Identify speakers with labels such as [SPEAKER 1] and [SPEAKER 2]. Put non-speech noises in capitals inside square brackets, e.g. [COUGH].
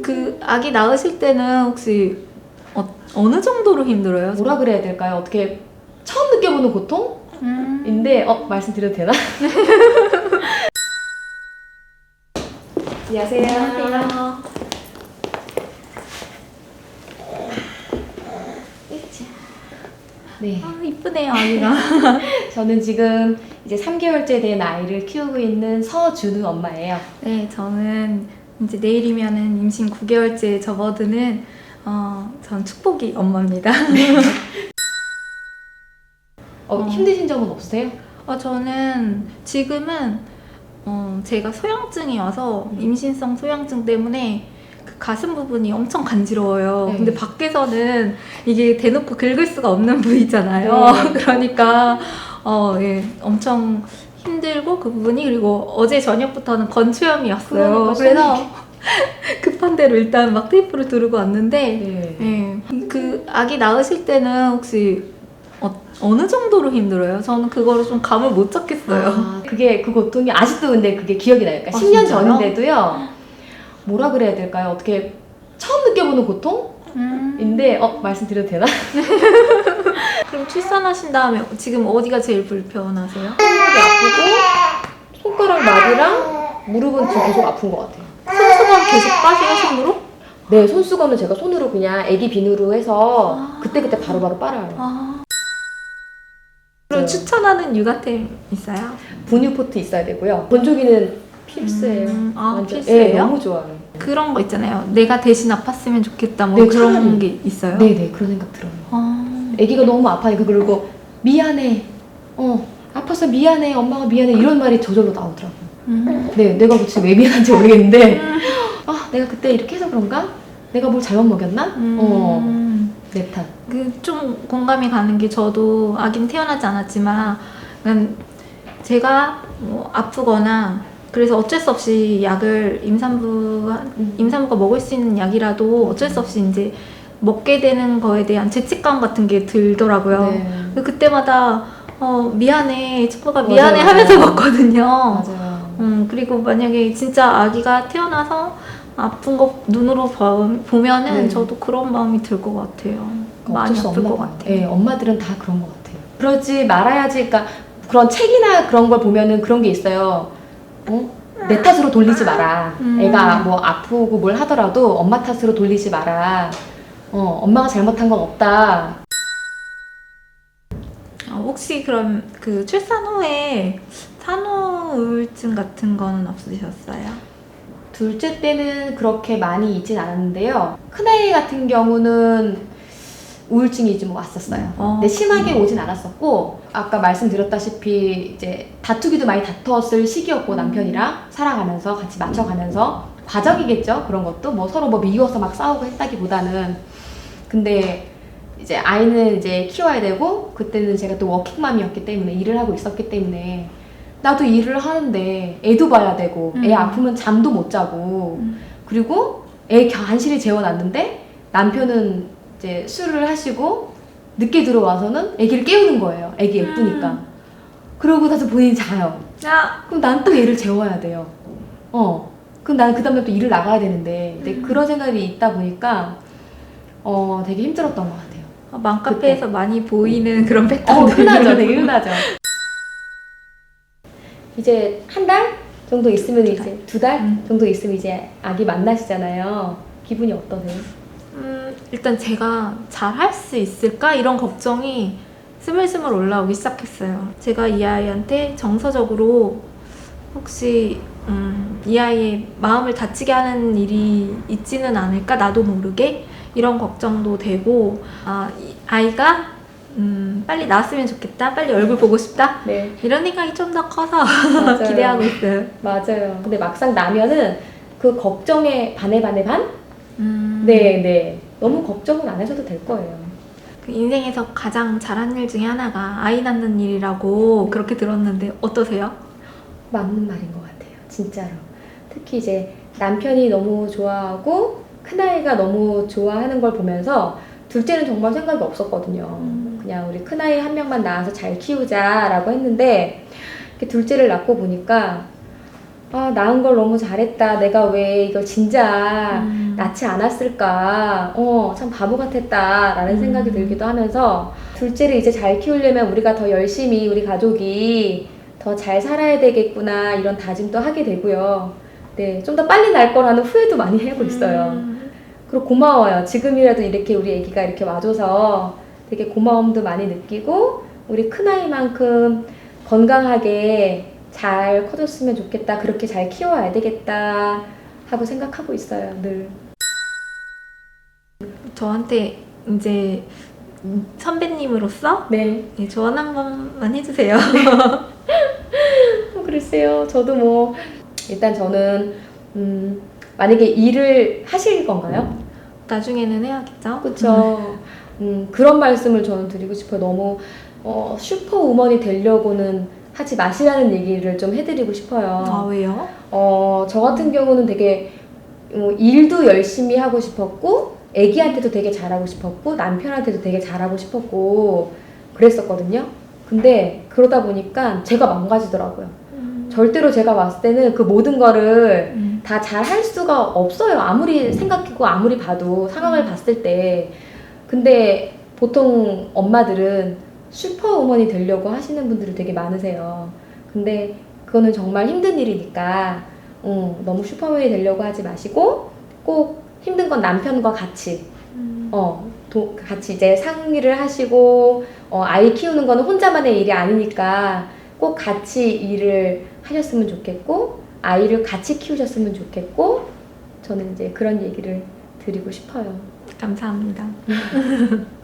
[SPEAKER 1] 그 아기 낳으실 때는 혹시 어, 어느 정도로 힘들어요?
[SPEAKER 2] 뭐라 그래야 될까요? 어떻게 처음 느껴보는 고통인데
[SPEAKER 1] 음.
[SPEAKER 2] 어 말씀드려도 되나? 안녕하세요.
[SPEAKER 1] 안녕하세요.
[SPEAKER 2] 네,
[SPEAKER 1] 아 이쁘네요 아기가. [LAUGHS]
[SPEAKER 2] 저는 지금 이제 3개월째 된 아이를 키우고 있는 서준우 엄마예요.
[SPEAKER 1] 네 저는 이제 내일이면은 임신 9개월째 접어드는 어 전 축복이 엄마입니다.
[SPEAKER 2] 어, [LAUGHS]
[SPEAKER 1] 어.
[SPEAKER 2] 힘드신 점은 없으세요?
[SPEAKER 1] 어 저는 지금은 어 제가 소양증이 와서
[SPEAKER 2] 음.
[SPEAKER 1] 임신성 소양증 때문에 그 가슴 부분이 엄청 간지러워요.
[SPEAKER 2] 네.
[SPEAKER 1] 근데 밖에서는 이게 대놓고 긁을 수가 없는 [LAUGHS] 부위잖아요.
[SPEAKER 2] 네. [LAUGHS]
[SPEAKER 1] 그러니까 어 예, 엄청 힘들고 그 부분이 그리고 어제 저녁부터는 건초염이었어요.
[SPEAKER 2] 그러니까
[SPEAKER 1] 그래서 [LAUGHS] 급한 대로 일단 막 테이프를 두르고 왔는데
[SPEAKER 2] 네.
[SPEAKER 1] 예. 그 아기 낳으실 때는 혹시 어, 어느 정도로 힘들어요? 저는 그거를 좀 감을 못 잡겠어요.
[SPEAKER 2] 아, 그게 그 고통이 아직도 근데 그게 기억이 나요. 그러니까
[SPEAKER 1] 아,
[SPEAKER 2] 10년
[SPEAKER 1] 진짜요?
[SPEAKER 2] 전인데도요. 뭐라 그래야 될까요? 어떻게 처음 느껴보는 고통인데
[SPEAKER 1] 음.
[SPEAKER 2] 어 말씀드려도 되나? [LAUGHS]
[SPEAKER 1] 그럼 출산하신 다음에 지금 어디가 제일 불편하세요?
[SPEAKER 2] 손목이 아프고 손가락 마디랑 무릎은 지금 계속 아픈 것 같아요.
[SPEAKER 1] 손수건 계속 빠세요 손으로?
[SPEAKER 2] 네, 손수건은 제가 손으로 그냥 애기 비누로 해서
[SPEAKER 1] 아.
[SPEAKER 2] 그때그때 바로바로 빨아요.
[SPEAKER 1] 아. 그럼
[SPEAKER 2] 네.
[SPEAKER 1] 추천하는 육아템 있어요?
[SPEAKER 2] 분유 포트 있어야 되고요. 건조기는 필수예요.
[SPEAKER 1] 음, 아,
[SPEAKER 2] 완전.
[SPEAKER 1] 필수예요?
[SPEAKER 2] 네, 너무 좋아요.
[SPEAKER 1] 그런 거 있잖아요. 내가 대신 아팠으면 좋겠다. 뭐
[SPEAKER 2] 네,
[SPEAKER 1] 그런
[SPEAKER 2] 차라리.
[SPEAKER 1] 게 있어요?
[SPEAKER 2] 네네, 그런 생각 들어요.
[SPEAKER 1] 아.
[SPEAKER 2] 애기가 너무 아파니까 그리고 미안해. 어, 아파서 미안해. 엄마가 미안해. 이런 말이 저절로 나오더라고요.
[SPEAKER 1] 음.
[SPEAKER 2] 네, 내가 도대체 왜 미안한지 모르겠는데 아, 내가 그때 이렇게 해서 그런가? 내가 뭘 잘못 먹였나? 어,
[SPEAKER 1] 음.
[SPEAKER 2] 내 탓.
[SPEAKER 1] 그 좀 공감이 가는 게 저도 아기는 태어나지 않았지만 그냥 제가 뭐 아프거나 그래서 어쩔 수 없이 약을 임산부 임산부가 먹을 수 있는 약이라도 어쩔 수 없이 이제 먹게 되는 거에 대한 죄책감 같은 게 들더라고요.
[SPEAKER 2] 네.
[SPEAKER 1] 근데 그때마다 어 미안해 친구가 미안해
[SPEAKER 2] 맞아요.
[SPEAKER 1] 하면서 먹거든요.
[SPEAKER 2] 맞아요.
[SPEAKER 1] 음 그리고 만약에 진짜 아기가 태어나서 아픈 거 눈으로 봐- 보면은
[SPEAKER 2] 네.
[SPEAKER 1] 저도 그런 마음이 들 것 같아요. 많이
[SPEAKER 2] 어쩔 수
[SPEAKER 1] 아플
[SPEAKER 2] 없나
[SPEAKER 1] 것
[SPEAKER 2] 봐요.
[SPEAKER 1] 같아요.
[SPEAKER 2] 네, 엄마들은 다 그런 것 같아요. 그러지 말아야지. 그러니까 그런 책이나 그런 걸 보면은 그런 게 있어요. 어? 내 탓으로 돌리지 마라.
[SPEAKER 1] 음.
[SPEAKER 2] 애가 뭐 아프고 뭘 하더라도 엄마 탓으로 돌리지 마라. 어, 엄마가 잘못한 건 없다.
[SPEAKER 1] 어, 혹시 그럼 그 출산 후에 산후 우울증 같은 거는 없으셨어요?
[SPEAKER 2] 둘째 때는 그렇게 많이 있진 않았는데요. 큰아이 같은 경우는 우울증이 좀 왔었어요.
[SPEAKER 1] 어.
[SPEAKER 2] 근데 심하게 오진 않았었고 아까 말씀드렸다시피 이제 다투기도 많이 다투었을 시기였고 남편이랑 살아가면서 같이 맞춰가면서 과정이겠죠 그런 것도 뭐 서로 뭐 미워서 막 싸우고 했다기보다는 근데 이제 아이는 이제 키워야 되고 그때는 제가 또 워킹맘이었기 때문에 일을 하고 있었기 때문에 나도 일을 하는데 애도 봐야 되고 애
[SPEAKER 1] 음.
[SPEAKER 2] 아프면 잠도 못 자고
[SPEAKER 1] 음.
[SPEAKER 2] 그리고 애 간신히 재워놨는데 남편은 이제 술을 하시고 늦게 들어와서는 아기를 깨우는 거예요. 아기 예쁘니까.
[SPEAKER 1] 음.
[SPEAKER 2] 그러고 나서 본인이 자요.
[SPEAKER 1] 야,
[SPEAKER 2] 그럼 난 또 얘를 재워야 돼요. 어. 그럼 난 그 다음에 또 일을 나가야 되는데. 근데
[SPEAKER 1] 음.
[SPEAKER 2] 그런 생각이 있다 보니까 어 되게 힘들었던 것 같아요.
[SPEAKER 1] 어, 맘카페에서 많이 보이는 그런 패턴.
[SPEAKER 2] 어, 흔하죠. 되게 흔하죠. 이제 한 달 정도 있으면
[SPEAKER 1] 두
[SPEAKER 2] 이제 두달
[SPEAKER 1] 음.
[SPEAKER 2] 정도 있으면 이제 아기 만나시잖아요. 기분이 어떠세요?
[SPEAKER 1] 음, 일단 제가 잘 할 수 있을까 이런 걱정이 스물스물 올라오기 시작했어요. 제가 이 아이한테 정서적으로 혹시 음, 이 아이의 마음을 다치게 하는 일이 있지는 않을까 나도 모르게 이런 걱정도 되고 아, 이 아이가 음, 빨리 나왔으면 좋겠다, 빨리 얼굴 보고 싶다
[SPEAKER 2] 네.
[SPEAKER 1] 이런 생각이 좀 더 커서
[SPEAKER 2] 맞아요. [LAUGHS]
[SPEAKER 1] 기대하고 있어요.
[SPEAKER 2] 맞아요. 근데 막상 나면은 그 걱정에 반에 반에 반?
[SPEAKER 1] 음,
[SPEAKER 2] 네, 네. 너무 걱정은 안 하셔도 될 거예요.
[SPEAKER 1] 그 인생에서 가장 잘한 일 중에 하나가 아이 낳는 일이라고 그렇게 들었는데 어떠세요?
[SPEAKER 2] 맞는 말인 것 같아요. 진짜로. 특히 이제 남편이 너무 좋아하고 큰아이가 너무 좋아하는 걸 보면서 둘째는 정말 생각이 없었거든요.
[SPEAKER 1] 음.
[SPEAKER 2] 그냥 우리 큰아이 한 명만 낳아서 잘 키우자라고 했는데 둘째를 낳고 보니까 아, 낳은 걸 너무 잘했다. 내가 왜 이걸 진짜
[SPEAKER 1] 음.
[SPEAKER 2] 낳지 않았을까? 어, 참 바보 같았다. 라는
[SPEAKER 1] 음.
[SPEAKER 2] 생각이 들기도 하면서, 둘째를 이제 잘 키우려면 우리가 더 열심히 우리 가족이 더 잘 살아야 되겠구나. 이런 다짐도 하게 되고요. 네, 좀 더 빨리 날 거라는 후회도 많이 하고 있어요.
[SPEAKER 1] 음.
[SPEAKER 2] 그리고 고마워요. 지금이라도 이렇게 우리 애기가 이렇게 와줘서 되게 고마움도 많이 느끼고, 우리 큰아이만큼 건강하게 잘 커졌으면 좋겠다. 그렇게 잘 키워야 되겠다. 하고 생각하고 있어요. 늘.
[SPEAKER 1] 저한테 이제 선배님으로서
[SPEAKER 2] 네.
[SPEAKER 1] 네, 조언 한 번만 해주세요. [LAUGHS]
[SPEAKER 2] 어, 글쎄요. 저도 뭐 일단 저는 음, 만약에 일을 하실 건가요?
[SPEAKER 1] 나중에는 해야겠죠.
[SPEAKER 2] 그렇죠. [LAUGHS] 음, 그런 말씀을 저는 드리고 싶어요. 너무 어, 슈퍼우먼이 되려고는 하지 마시라는 얘기를 좀 해드리고 싶어요.
[SPEAKER 1] 아 왜요?
[SPEAKER 2] 어, 저 같은 경우는 되게 어, 일도 열심히 하고 싶었고, 애기한테도 되게 잘하고 싶었고, 남편한테도 되게 잘하고 싶었고, 그랬었거든요. 근데 그러다 보니까 제가 망가지더라고요.
[SPEAKER 1] 음.
[SPEAKER 2] 절대로 제가 봤을 때는 그 모든 거를
[SPEAKER 1] 음.
[SPEAKER 2] 다 잘 할 수가 없어요. 아무리 생각하고 아무리 봐도 상황을 봤을 때. 근데 보통 엄마들은 슈퍼우먼이 되려고 하시는 분들이 되게 많으세요. 근데 그거는 정말 힘든 일이니까 음, 너무 슈퍼맨이 되려고 하지 마시고 꼭 힘든 건 남편과 같이
[SPEAKER 1] 음.
[SPEAKER 2] 어, 도, 같이 이제 상의를 하시고 어, 아이 키우는 거는 혼자만의 일이 아니니까 꼭 같이 일을 하셨으면 좋겠고 아이를 같이 키우셨으면 좋겠고 저는 이제 그런 얘기를 드리고 싶어요.
[SPEAKER 1] 감사합니다. [LAUGHS]